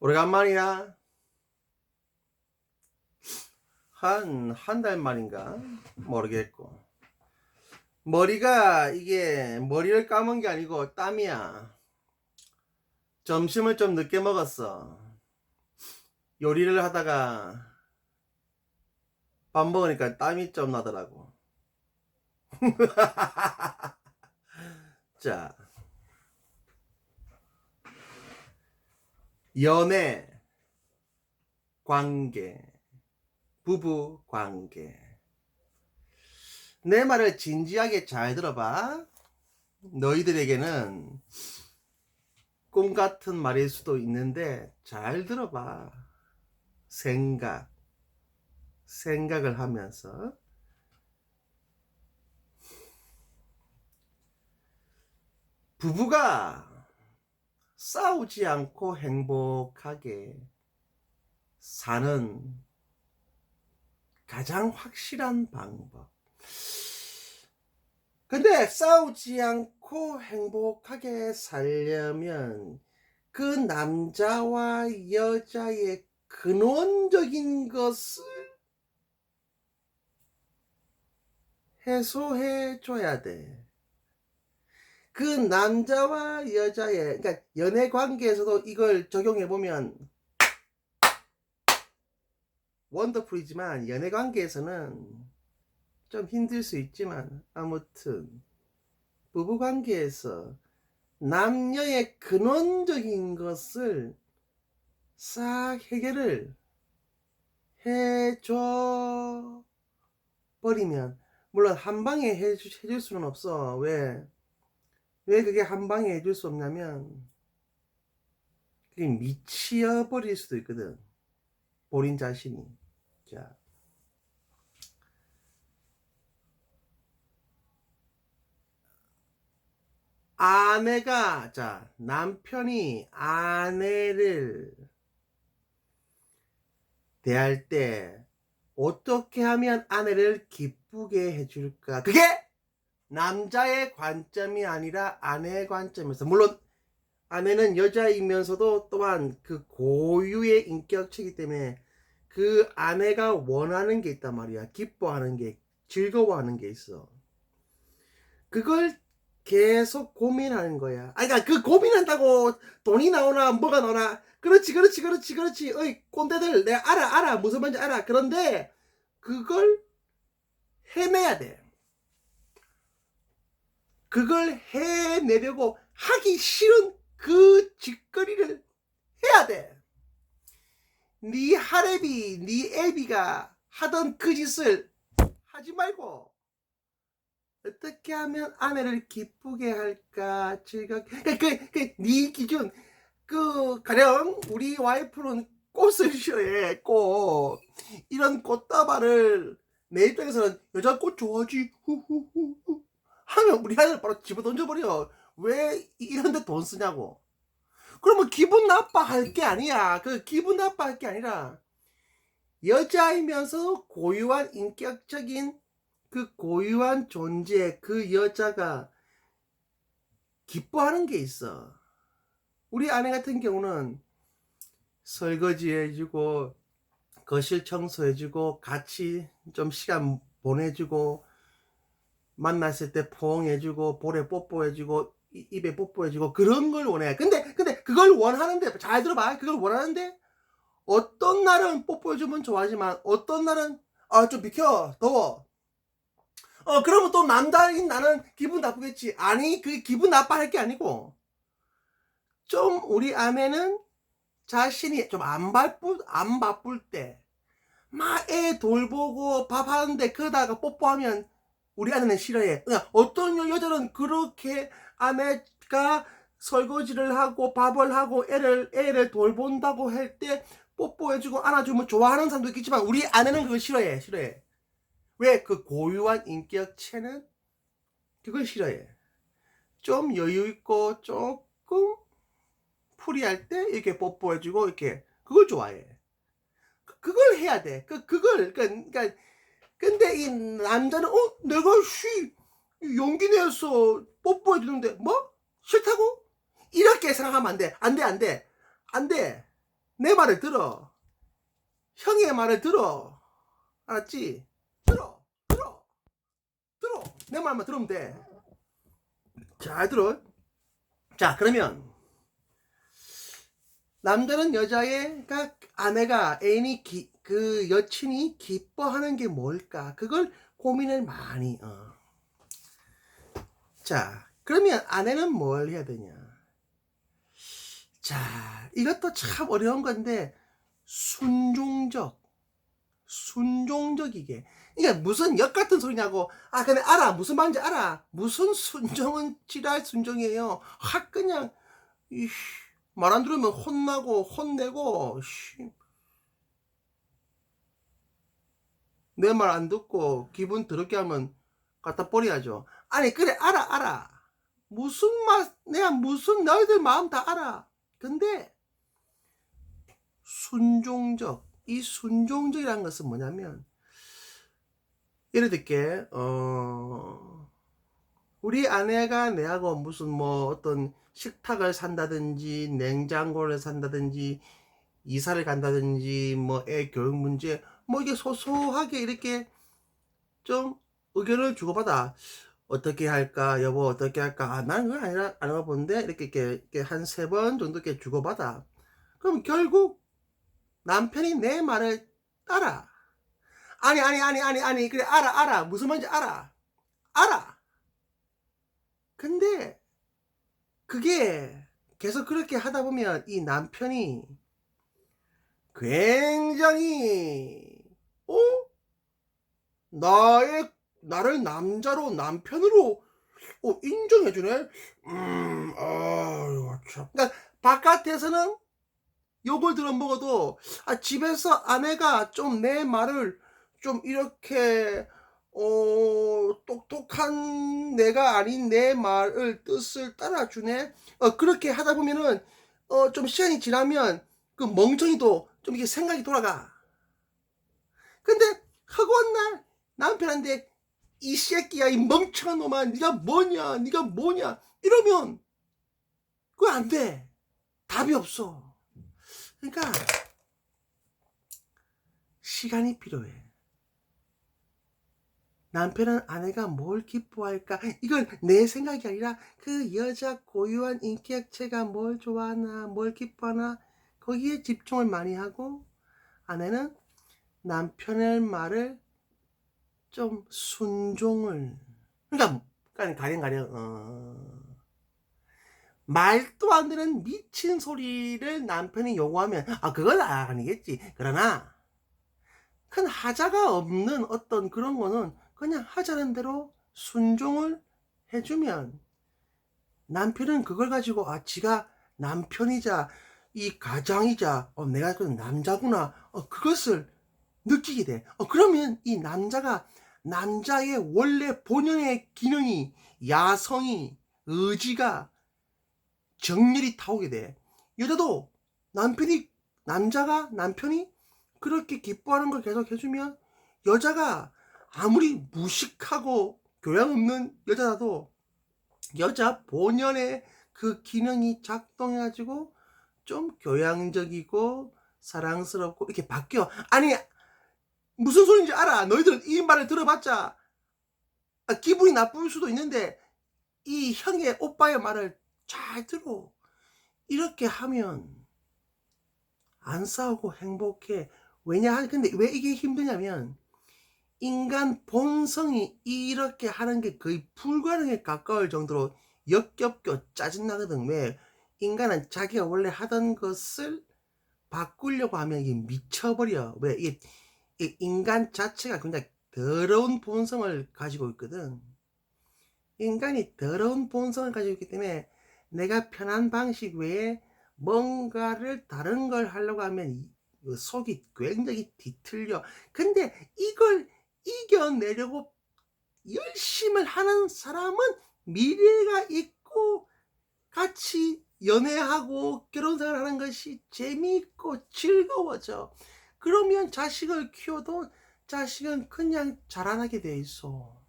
오래간만이야. 한, 한 달 만인가? 모르겠고. 머리가, 이게, 머리를 감은 게 아니고 땀이야. 점심을 좀 늦게 먹었어. 요리를 하다가 밥 먹으니까 땀이 좀 나더라고. 자. 연애, 관계, 부부 관계. 내 말을 진지하게 잘 들어봐. 너희들에게는 꿈 같은 말일 수도 있는데 잘 들어봐. 생각, 생각을 하면서 부부가 싸우지 않고 행복하게 사는 가장 확실한 방법. 근데 싸우지 않고 행복하게 살려면 그 남자와 여자의 근원적인 것을 해소해 줘야 돼. 그 남자와 여자의 그러니까 연애 관계에서도 이걸 적용해 보면 원더풀이지만 연애 관계에서는 좀 힘들 수 있지만 아무튼 부부 관계에서 남녀의 근원적인 것을 싹 해결을 해줘 버리면 물론 한 방에 해줄 수는 없어 왜? 왜 그게 한 방에 해줄 수 없냐면 그게 미치어 버릴 수도 있거든. 본인 자신이. 자. 아내가 자 남편이 아내를 대할 때 어떻게 하면 아내를 기쁘게 해줄까? 그게 남자의 관점이 아니라 아내의 관점에서 물론 아내는 여자이면서도 또한 그 고유의 인격체이기 때문에 그 아내가 원하는 게 있단 말이야. 기뻐하는 게, 즐거워하는 게 있어. 그걸 계속 고민하는 거야. 아니, 그러니까 그 고민한다고 돈이 나오나 뭐가 나오나 그렇지, 그렇지, 그렇지, 그렇지. 어이, 꼰대들, 내가 알아, 알아. 무슨 말인지 알아. 그런데 그걸 해내야 돼. 그걸 해내려고 하기 싫은 그 짓거리를 해야 돼. 네 하레비, 네 애비가 하던 그 짓을 하지 말고 어떻게 하면 아내를 기쁘게 할까 즐겁게. 그, 그, 그, 네 기준 그 가령 우리 와이프는 꽃을 싫어해 꽃 이런 꽃다발을 내 입장에서는 여자 꽃 좋아하지. 후후후후 하면 우리 아들 바로 집어 던져버려. 왜 이런데 돈 쓰냐고. 그러면 기분 나빠할 게 아니야. 그 기분 나빠할 게 아니라 여자이면서 고유한 인격적인 그 고유한 존재 그 여자가 기뻐하는 게 있어. 우리 아내 같은 경우는 설거지 해주고 거실 청소해주고 같이 좀 시간 보내주고 만났을 때 포옹해주고 볼에 뽀뽀해주고 이- 입에 뽀뽀해주고 그런 걸 원해. 근데 근데 그걸 원하는데 잘 들어봐. 그걸 원하는데 어떤 날은 뽀뽀해주면 좋아하지만 어떤 날은 아 좀 비켜 더워. 어 그러면 또 남자인 나는 기분 나쁘겠지. 아니 그 기분 나빠할 게 아니고 좀 우리 아내는 자신이 좀 안 바쁠 안 바쁠 때 막 애 돌보고 밥 하는데 그러다가 뽀뽀하면 우리 아내는 싫어해. 그러니까 어떤 여- 여자는 그렇게 아내가 설거지를 하고 밥을 하고 애를 애를 돌본다고 할 때 뽀뽀해주고 안아주면 좋아하는 사람도 있겠지만 우리 아내는 그걸 싫어해. 싫어해. 왜 그 고유한 인격체는 그걸 싫어해. 좀 여유 있고 조금 풀이할 때 이렇게 뽀뽀해주고 이렇게 그걸 좋아해. 그- 그걸 해야 돼. 그 그걸 그러니까 근데 이 남자는 어 내가 쉬 용기 내서 뽀뽀해 주는데 뭐 싫다고 이렇게 생각하면 안 돼. 안 돼, 안 돼, 안 돼. 내 말을 들어. 형의 말을 들어. 알았지? 들어. 들어. 들어. 내 말만 들으면 돼. 잘 들어. 자, 그러면 남자는 여자의 가 아내가 애인이 기, 그 여친이 기뻐하는 게 뭘까? 그걸 고민을 많이 어. 자, 그러면 아내는 뭘 해야 되냐? 자, 이것도 참 어려운 건데 순종적 순종적이게 이게 무슨 역 같은 소리냐고 아 근데 알아 무슨 말인지 알아 무슨 순종은 지랄 순종이에요 확 그냥 말 안 들으면 혼나고 혼내고 내 말 안 듣고 기분 더럽게 하면 갖다 버려야죠. 아니 그래 알아 알아. 무슨 말 내가 무슨 너희들 마음 다 알아. 근데 순종적 이 순종적이라는 것은 뭐냐면 예를 들게 어 우리 아내가 내하고 무슨 뭐 어떤 식탁을 산다든지 냉장고를 산다든지 이사를 간다든지 뭐 애 교육 문제 뭐 이게 소소하게 이렇게 좀 의견을 주고받아 어떻게 할까 여보 어떻게 할까. 아, 나는 그건 아니라 안 해보는데 이렇게 이렇게, 이렇게 한 세 번 정도 이렇게 주고받아. 그럼 결국 남편이 내 말을 따라 아니 아니 아니 아니 아니 그래 알아 알아. 무슨 말인지 알아. 알아. 근데 그게 계속 그렇게 하다 보면 이 남편이 굉장히 어 나의 나를 남자로 남편으로 어, 인정해주네. 음, 참. 그러니까 바깥에서는 욕을 들어 먹어도 아, 집에서 아내가 좀 내 말을 좀 이렇게 어, 똑똑한 내가 아닌 내 말을 뜻을 따라주네. 어, 그렇게 하다 보면은 어, 좀 시간이 지나면 그 멍청이도 좀 이게 생각이 돌아가. 근데 허구한 날 남편한테 이 새끼야 이 멍청한 놈아 네가 뭐냐 네가 뭐냐 이러면 그거 안 돼. 답이 없어. 그러니까 시간이 필요해. 남편은 아내가 뭘 기뻐할까? 이건 내 생각이 아니라 그 여자 고유한 인격체가 뭘 좋아하나, 뭘 기뻐하나, 거기에 집중을 많이 하고, 아내는 남편의 말을 좀 순종을, 그러니까, 가령 가령, 어, 말도 안 되는 미친 소리를 남편이 요구하면, 아, 그건 아니겠지. 그러나, 큰 하자가 없는 어떤 그런 거는 그냥 하자는 대로 순종을 해주면 남편은 그걸 가지고 아 지가 남편이자 이 가장이자 어, 내가 그 남자구나 어, 그것을 느끼게 돼. 어, 그러면 이 남자가 남자의 원래 본연의 기능이 야성이 의지가 정렬이 타오게 돼. 여자도 남편이 남자가 남편이 그렇게 기뻐하는 걸 계속 해주면 여자가 아무리 무식하고 교양 없는 여자라도 여자 본연의 그 기능이 작동해가지고 좀 교양적이고 사랑스럽고 이렇게 바뀌어. 아니 무슨 소리인지 알아. 너희들은 이 말을 들어봤자 아, 기분이 나쁠 수도 있는데 이 형의 오빠의 말을 잘 들어. 이렇게 하면 안 싸우고 행복해. 왜냐? 근데 왜 이게 힘드냐면 인간 본성이 이렇게 하는 게 거의 불가능에 가까울 정도로 역겹고 짜증나거든. 왜? 인간은 자기가 원래 하던 것을 바꾸려고 하면 이게 미쳐버려. 왜? 이게 인간 자체가 굉장히 더러운 본성을 가지고 있거든. 인간이 더러운 본성을 가지고 있기 때문에 내가 편한 방식 외에 뭔가를 다른 걸 하려고 하면 속이 굉장히 뒤틀려. 근데 이걸 이겨내려고 열심을 하는 사람은 미래가 있고 같이 연애하고 결혼 생활하는 것이 재미있고 즐거워져. 그러면 자식을 키워도 자식은 그냥 자라나게 돼 있어.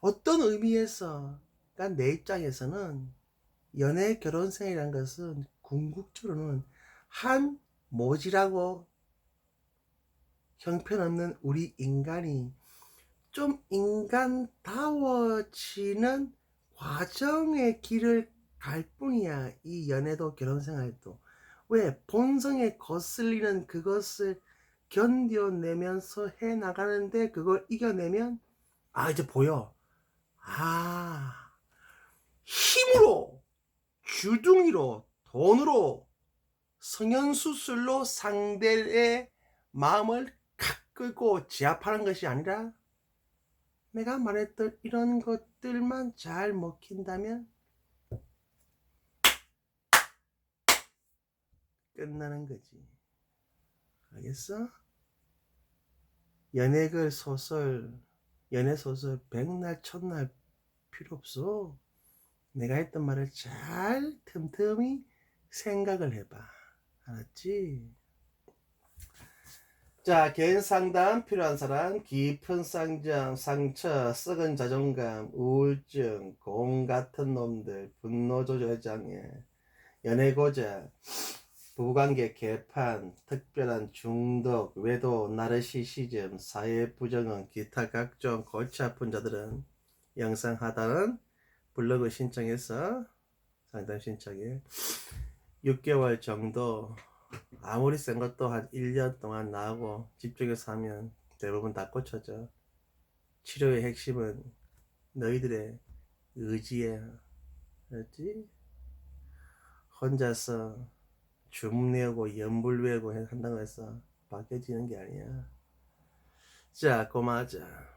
어떤 의미에서, 그러니까 내 입장에서는 연애 결혼 생이란 것은 궁극적으로는 한 모지라고 형편없는 우리 인간이 좀 인간다워지는 과정의 길을 갈 뿐이야. 이 연애도 결혼 생활도. 왜? 본성에 거슬리는 그것을 견뎌내면서 해 나가는데 그걸 이겨내면 아 이제 보여. 아 힘으로 주둥이로 돈으로 성형수술로 상대의 마음을 칵 끌고 제압하는 것이 아니라 내가 말했던 이런 것들만 잘 먹힌다면 끝나는 거지. 알겠어? 연애글 소설, 연애 소설 백날 첫날 필요 없어. 내가 했던 말을 잘 틈틈이 생각을 해봐. 알았지? 자, 개인 상담 필요한 사람, 깊은 상장, 상처, 썩은 자존감, 우울증, 공 같은 놈들, 분노 조절 장애, 연애 고자, 부부관계 개판, 특별한 중독, 외도, 나르시시즘, 사회 부정은, 기타 각종 골치 아픈 자들은 영상 하단은 블로그 신청해서 상담 신청해 6개월 정도 아무리 센 것도 한 1년 동안 나하고 집중해서 하면 대부분 다 고쳐져. 치료의 핵심은 너희들의 의지에, 알았지? 혼자서 주문 외우고 연불 외우고 한다고 해서 바뀌어지는 게 아니야. 자, 고마하자.